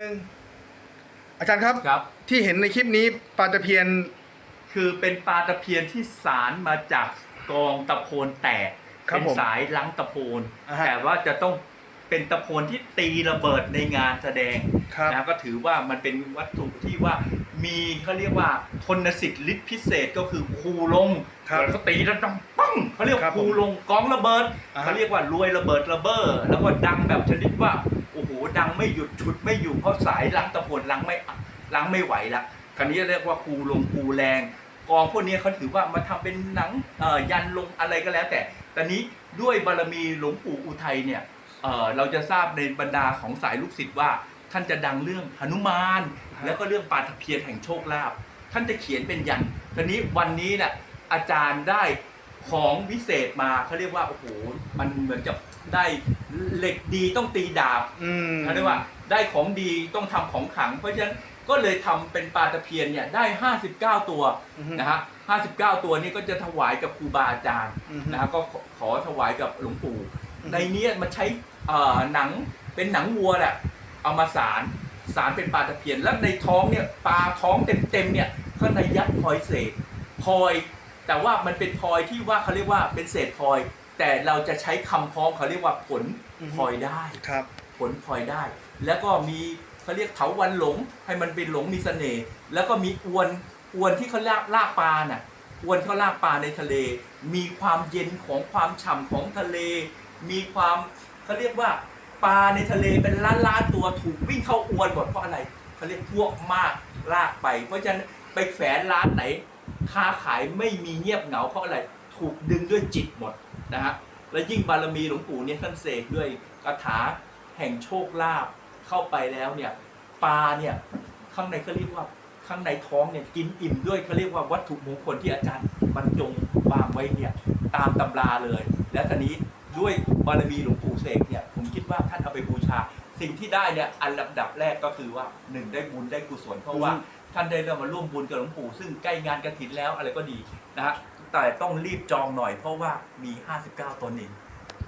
หนึ่งอาจารย์ครับ ครับ ที่เห็นในคลิปนี้ปลาตะเพียนคือเป็นปลาตะเพียนที่สารมาจากกองตะโพนแตกครับเป็นผมสายลังตะโพนอ่าฮะ แต่ว่าจะต้องเป็นตะโพนที่ตีระเบิดในงานแสดงครับ นะก็ถือว่ามันเป็นวัตถุที่ว่ามีเขาเรียกว่าทนสิทธิ์ฤทธิพิเศษก็คือคูลงครับแล้วก็ตีแล้วดังปังเขาเรียกครับว่าผมคูลงกองระเบิดอ่าฮะ เขาเรียกว่ารวยระเบิดระเบ้อแล้วก็ดังแบบชนิดว่าโอ้โหดัง ไม่หยุดฉุดไม่อยู่เพราะสายลังตะโพนลังไม่ลังไม่ไหวละคราวนี้เรียกว่าคูลงคูแรง กองพวกนี้เขาถือว่ามาทำเป็นหนังเอ่อยันลงอะไรก็แล้วแต่ตอนนี้ด้วยบารมีหลวงปู่อุทัยเนี่ยเอ่อเราจะทราบในบรรดาของสายลูกศิษย์ว่า ท่านจะดังเรื่องหนุมาน แล้วก็เรื่องปาฐเพียรแห่งโชคลาภท่านจะเขียนเป็นยันตอนนี้วันนี้เนี่ยอาจารย์ได้ของวิเศษมาเขาเรียกว่าโอ้โหมันเหมือนกับ ได้เหล็กดีต้องตีดาบอืมเขาเรียกว่าได้ของดีต้องทำของขลัง เพราะฉะนั้นก็เลยทำเป็นปลาตะเพียนเนี่ยได้ 59 ตัวอือฮึนะฮะ59 ตัวนี้ก็จะถวายกับครูบาอาจารย์อือฮึนะฮะก็ขอขอถวายกับหลวงปู่ อือฮึในเนี้ยมันใช้เอ่อหนังเป็นหนังวัวแหละเอามาสารสารเป็นปลาตะเพียนแล้วในท้องเนี่ยปลาท้องเต็มๆเนี่ยข้างในยัดพลอยเศษพลอย แต่ว่ามันเป็นพลอยที่ว่าเขาเรียกว่าเป็นเศษพลอย แต่เราจะใช้คำพ้องเขาเรียกว่าผลพลอยได้ ครับ ผลพลอยได้ แล้วก็มีเขาเรียกเถาวันหลง ให้มันเป็นหลงมีเสน่ห์แล้วก็มีอวนอวนที่เขาลากลากปลาน่ะอวนเขาลากปลาในทะเล มีความเย็นของความฉ่ำของทะเล มีความเขาเรียกว่าปลาในทะเลเป็นล้านล้านๆตัวถูกวิ่งเข้าอวนหมดเพราะอะไรเขาเรียกพวกมากลากไป เพราะฉะนั้นไปแฝนร้านไหนค้าขายไม่มีเงียบเหงาเพราะอะไร ถูกดึงด้วยจิตหมดนะฮะและยิ่งบารมีหลวงปู่เนี่ยท่านเสกด้วยคาถาแห่งโชคลาภเข้าไปแล้วเนี่ยปลาเนี่ยข้างในเขาเรียกว่าข้างในท้องเนี่ยกินอิ่มด้วยเขาเรียกว่าวัตถุมงคลที่อาจารย์บรรจงวางไว้เนี่ยตามตำราเลย และตอนนี้ด้วยบารมีหลวงปู่เสกเนี่ยผมคิดว่าท่านเอาไปบูชา สิ่งที่ได้เนี่ยอันลำดับแรกก็คือว่าหนึ่งได้บุญได้กุศลเพราะว่าอืมท่านได้เริ่มมาร่วมบุญกับหลวงปู่ซึ่งใกล้งานกระถินแล้วอะไรก็ดีนะฮะ แต่ต้องรีบจองหน่อยเพราะว่ามี 59ตนเอง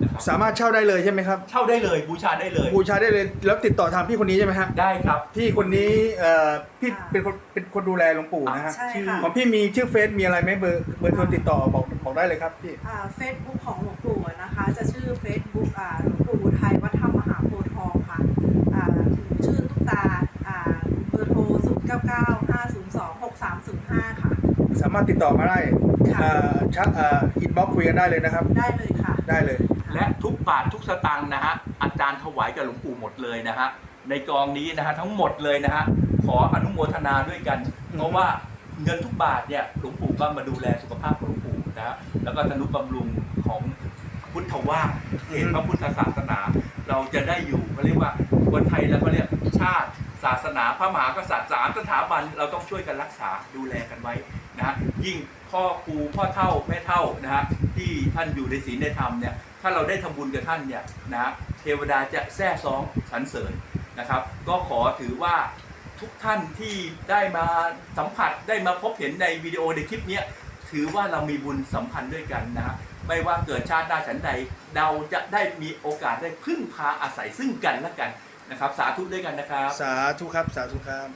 นะครับสามารถเช่าได้เลยใช่ไหมครับ เช่าได้เลยบูชาได้เลย บูชาได้เลยแล้วติดต่อทางพี่คนนี้ใช่ไหมฮะได้ครับพี่คนนี้เอ่อพี่ค่ะเป็นคนเป็นคนดูแลหลวงปู่นะฮะใช่ค่ะ ของพี่มีชื่อเฟซมีอะไรไหมเบอร์เบอร์โทรติดต่อบอกบอกได้เลยครับพี่ เฟซบุ๊กของหลวงปู่อะนะคะ จะชื่อเฟซบุ๊กหลวงปู่อุทัยวัดธรรมมหาโพธิ์ทองค่ะอ่าชื่อตุ๊กตาอ่าเบอร์โทร 0 9 9 5 0 2 6 3 0 5 ค่ะ สามารถติดต่อมาได้ค่ะ เอ่อชักเอ่ออินบ็อกคุยกันได้เลยนะครับ ได้เลยค่ะ ได้เลย และทุกบาททุกสตางค์นะฮะอาจารย์ถวายกับหลวงปู่หมดเลยนะฮะในกองนี้นะฮะทั้งหมดเลยนะฮะขออนุโมทนาด้วยกัน อืม เพราะว่าเงินทุกบาทเนี่ยหลวงปู่ก็มาดูแลสุขภาพของหลวงปู่นะฮะแล้วก็ธนุบำรุงของพุทธว่างเห็นพระพุทธศาสนา เราจะได้อยู่เขาเรียกว่าคนไทยแล้วก็เรียกชาติ ศาสนาพระมหากษัตริย์สามสถาบันเราต้องช่วยกันรักษาดูแลกันไว้นะฮะยิ่งพ่อครูพ่อเท่าแม่เท่านะฮะที่ท่านอยู่ในศีลในธรรมเนี่ยถ้าเราได้ทำบุญกับท่านเนี่ยนะเทวดาจะแท้ซองสรรเสริญนะครับ ก็ขอถือว่าทุกท่านที่ได้มาสัมผัสได้มาพบเห็นในวิดีโอในคลิปนี้ถือว่าเรามีบุญสัมพันธ์ด้วยกันนะฮะไม่ว่าเกิดชาติหน้าฉันใด เราจะได้มีโอกาสได้พึ่งพาอาศัยซึ่งกันและกัน นะครับ สาธุด้วยกันนะครับ สาธุครับ สาธุครับ